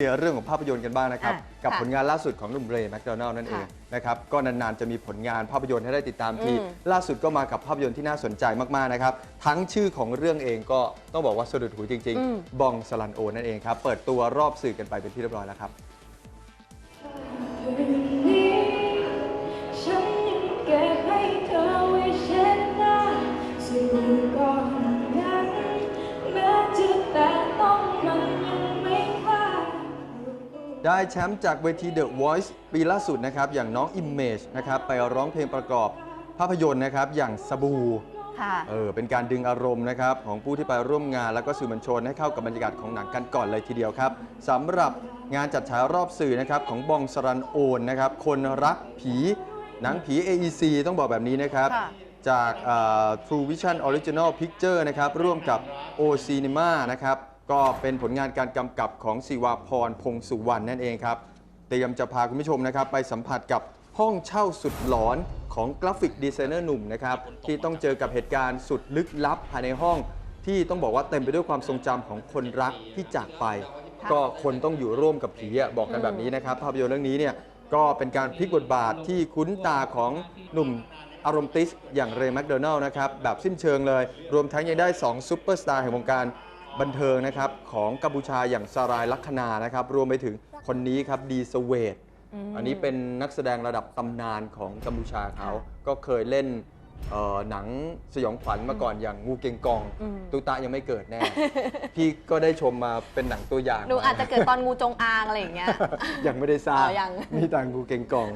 เรื่องของภาพยนตร์กันบ้างนะครับอะกับค่ะผลงานล่าสุดของหนุ่มเรย์แมคโดนัลล์นั่นเองค่ะนะครับก็นานๆจะมีผลงานภาพยนตร์ให้ได้ติดตามทีอืมล่าสุดก็มากับภาพยนตร์ที่น่าสนใจมากๆนะครับ ทั้งชื่อของเรื่องเองก็ต้องบอกว่าสะดุดหูจริงอืมๆบองสลันโอนั่นเองครับ เปิดตัวรอบสื่อกันไปเป็นที่เรียบร้อยแล้วครับ ได้แชมป์จากเวที The Voice ปีล่าสุดนะครับ อย่างน้อง Image นะครับไปร้องเพลงประกอบภาพยนตร์นะครับ อย่างสบู่ค่ะ เออเป็นการดึงอารมณ์นะครับ ของผู้ที่ไปร่วมงานแล้วก็สื่อมวลชนให้เข้ากับบรรยากาศของหนังกันก่อนเลยทีเดียวครับสำหรับงานจัดฉายรอบสื่อนะครับของบองสรันโอนนะครับ คนรักผีหนังผี AEC ต้องบอกแบบนี้นะครับ ค่ะ จากเอ่อ True Vision Original Picture นะครับ ร่วมกับ O Cinema นะครับ ก็เป็นผลงานการกำกับของศิวาพรพงสุวรรณนั่นเองครับ เตรียมจะพาคุณผู้ชมนะครับ ไปสัมผัสกับห้องเช่าสุดหลอนของกราฟิกดีไซเนอร์หนุ่มนะครับ ที่ต้องเจอกับเหตุการณ์สุดลึกลับภายในห้อง ที่ต้องบอกว่าเต็มไปด้วยความทรงจำของคนรักที่จากไปค่ะก็คนต้องอยู่ร่วมกับผีอะบอกกันแบบนี้นะครับ ภาพยนตร์เรื่องนี้เนี่ยก็เป็นการพลิกบทบาทที่คุ้นตาของหนุ่มอารมณ์ติสอย่างเรย์แมคโดนัลล์นะครับ แบบสิ้นเชิงเลย รวมทั้งยังได้ 2ซูเปอร์สตาร์แห่งวงการ บันเทิงนะครับของกัมพูชาอย่างสารายลัคนานะครับ รวมไปถึงคนนี้ครับดีสเวตมอันนี้เป็นนักแสดงระดับตำนานของกัมพูชาเขา ก็เคยเล่นเอ่อหนังสยองขวัญมาก่อนอย่างงูเกงกองอืม ตุตะยังไม่เกิดแน่ พี่ก็ได้ชมมาเป็นหนังตัวอย่างหนูมอาจจะเกิดตอนงูจงอางอะไรอย่างเงี้ย ยังไม่ได้ทราบอ๋อยัง มีแต่งูเกงกอง